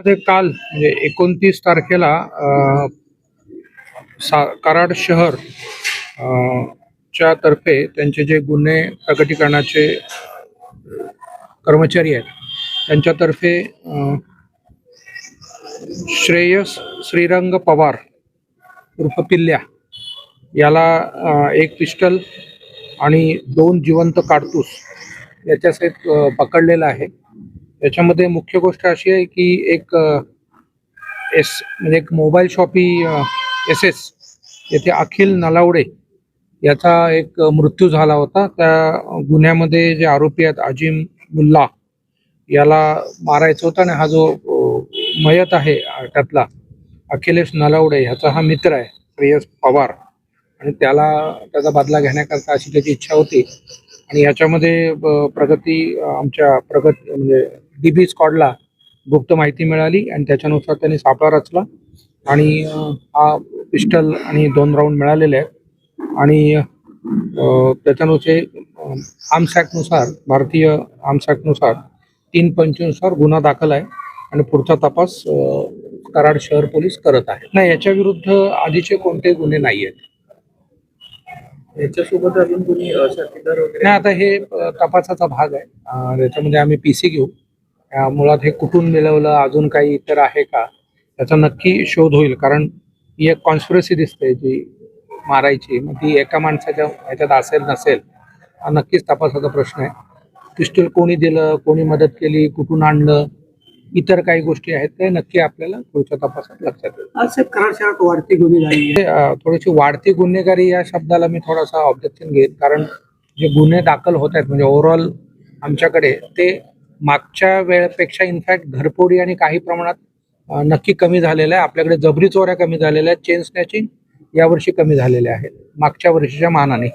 मध्ये काल म्हणजे एकोणतीस तारखेला सा कराड शहर च्या तर्फे त्यांचे जे गुन्हे प्रकटीकरणाचे कर्मचारी आहेत त्यांच्यातर्फे श्रेयस श्रीरंग पवार उर्फ पिल्ल्या याला एक पिस्टल आणि दोन जिवंत काडतूस याच्यासहित अ, पकडलेलं आहे. याच्यामध्ये मुख्य गोष्ट अशी आहे की एक एस म्हणजे एक मोबाईल शॉपी एस एस येथे अखिल नलावडे याचा एक मृत्यू झाला होता. त्या गुन्ह्यामध्ये जे आरोपी आहेत अजिम मुल्ला याला मारायचं होतं आणि हा जो मयत आहे त्यातला अखिलेश नलावडे ह्याचा हा मित्र आहे श्रेयस पवार. आणि त्याला त्याचा बदला घेण्याकरता अशी त्याची इच्छा होती. आणि याच्यामध्ये प्रगती आमच्या प्रगत म्हणजे डी बी स्क्वॉडला गुप्त माहिती मिळाली आणि त्याच्यानुसार त्यांनी सापळा रचला. आणि हा पिस्टल आणि दोन राऊंड मिळालेले आहेत. आणि त्याच्यानुसार आर्म्स ॲक्टनुसार भारतीय आर्म्स ॲक्टनुसार तीन पंचवीसनुसार गुन्हा दाखल आहे आणि पुढचा तपास कराड शहर पोलीस करत आहेत नाही याच्या विरुद्ध आधीचे कोणतेही गुन्हे नाही आहेत. याच्यासोबत अजून कोणी नाही आता हे तपासाचा भाग आहे. त्याच्यामध्ये आम्ही पी सी घेऊ. मुळात हे कुठून मिळवलं अजून काही इतर आहे का? त्याचा नक्की शोध होईल. कारण ही एक कॉन्स्पिरसी दिसते जी मारायची. मग ती एका माणसाच्या ह्याच्यात असेल नसेल हा नक्कीच तपासाचा प्रश्न आहे. पिस्टल कोणी दिलं कोणी मदत केली कुठून आणलं इतर काही गोष्टी आहेत ते नक्की आपल्याला पुढच्या तपासात लक्षात येईल. वाढती गुन्हेगारी थोडीशी वाढती गुन्हेगारी या शब्दाला मी थोडासा ऑब्जेक्शन घेईन. कारण जे गुन्हे दाखल होत आहेत म्हणजे ओव्हरऑल आमच्याकडे ते मागच्या वेळेपेक्षा इनफॅक्ट घरफोडी आणि काही प्रमाणात नक्की कमी झालेलं आहे आपल्याकडे जबरी चोऱ्या कमी झालेल्या आहेत. चेन स्नॅचिंग यावर्षी कमी झालेल्या आहेत. मागच्या वर्षीच्या मानाने.